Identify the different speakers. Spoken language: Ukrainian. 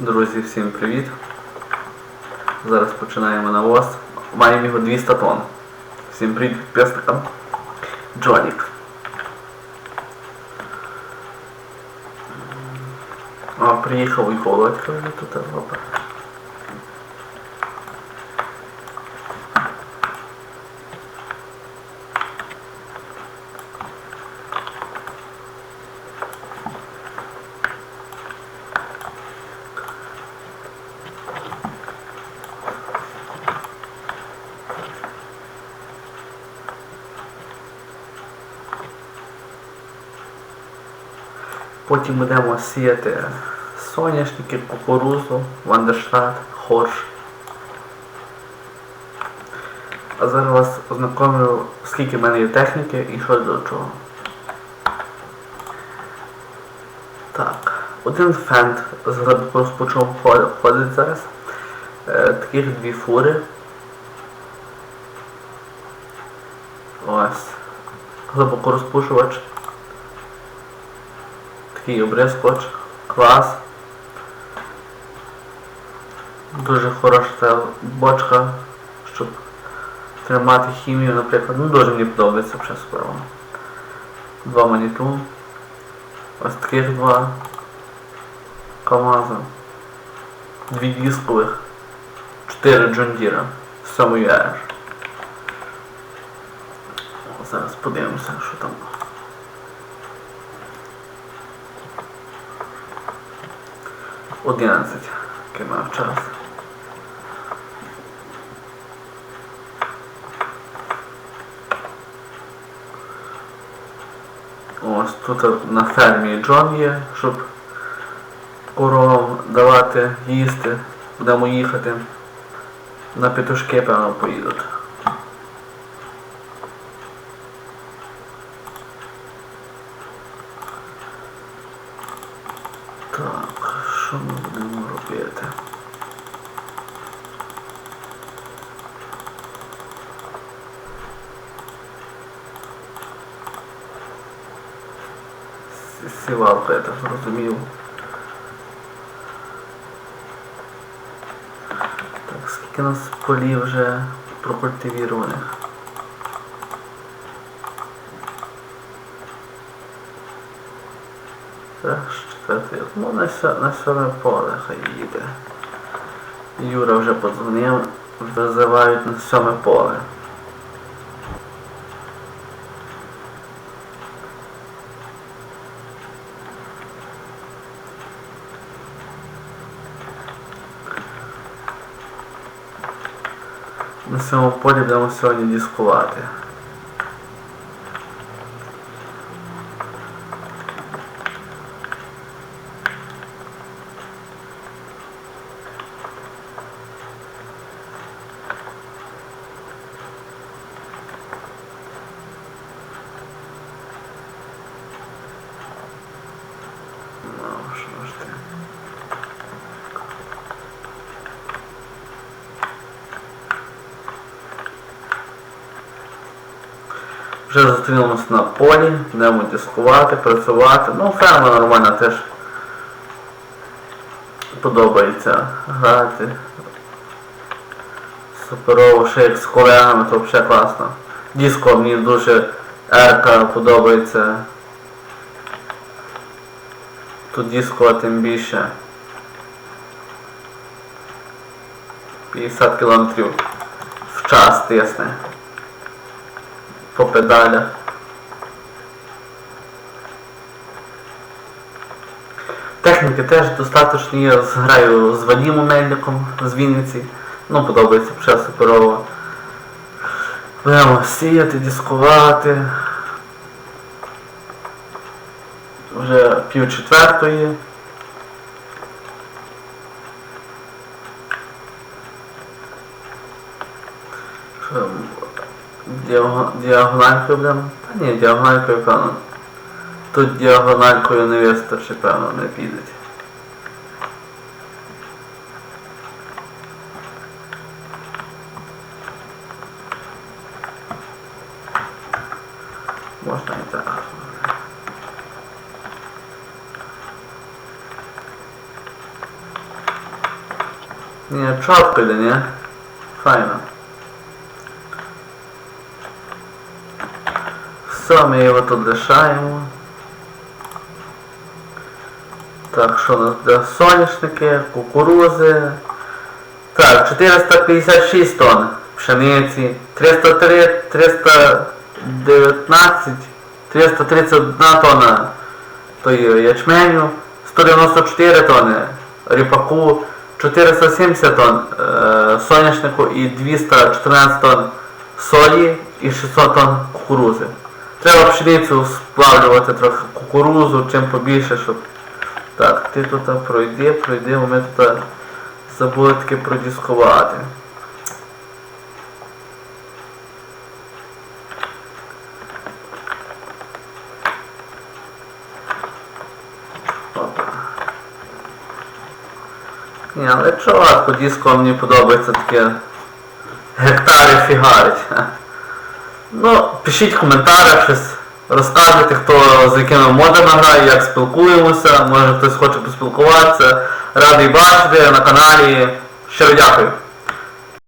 Speaker 1: Друзі, всім привіт! Зараз починаємо навоз. Маємо його 200 тонн. Всім привіт підписникам. Джонік. О, приїхав і вже тут. Опа. Потім будемо сіяти соняшники, кукурузу, вандершат, хорш. А зараз вас ознакомлю, скільки в мене є техніки і що до чого. Так, один фенд з розпочом ходить зараз. Е, таких дві фури. Ось. Глибокорозпушувач. Такий обрізкоч, клас. Дуже хороша ця бочка, щоб тримати хімію, наприклад. Ну дуже мені подобається вже справа. Два маніту. Ось таких два КАМАЗа. Дві дискових. Чотири Джондіра. Аж. Зараз подивимося, що там. Одинадцять, який мав час. Ось тут на фермі Джон є, щоб коровам давати їсти. Будемо їхати. На петушки, певно, поїдуть. Так, що ми будемо робити? Сівалка, я так зрозумів. Так, скільки у нас полів вже прокультивірованих? Так, четвертий. Ну, на, на сьоме поле хай їде. Юра вже подзвонив, визивають на сьоме поле. На цьому полі будемо сьогодні дискувати. Ну, що ж ти? Вже зустрілися на полі, будемо дискувати, працювати. Ну, ферма нормальна теж подобається грати. Суперово, ще як з колегами, то взагалі класно. Диско мені дуже ерка подобається. Тут диско тим більше. 50 кілометрів в час тисне по педалях. Техніки теж достатньо є, граю з Вадімом Мельником з Вінниці. Ну, подобається вже суперово. Будемо сіяти, дискувати. Вже пів четвертої. Що, діаго- Діагональкою будемо? Та ні, діагональкою певно. Тут діагональкою не вистачить, певно, не підуть. Можна і так. Ні, йде, ні? Файно. Все, ми його тут лишаємо. Так, що у нас де соняшники, кукурузи. Так, 456 тонн пшениці, 303, 319, 331 тонна тої ячменю, 194 тонни ріпаку, 470 тонн е, соняшнику і 214 тонн сої і 600 тонн кукурузи. Треба пшеницю сплавлювати трохи кукурузу, чим побільше, щоб... Так, ти тут пройди, пройди, бо ми тут забули таки продіскувати. Ні, але чувак, по диску мені подобається таке гектари фігарить. Ну, пишіть в коментарях щось, розкажете, хто з якими модами грає, як спілкуємося, може хтось хоче поспілкуватися. Радий бачити на каналі. Щиро дякую.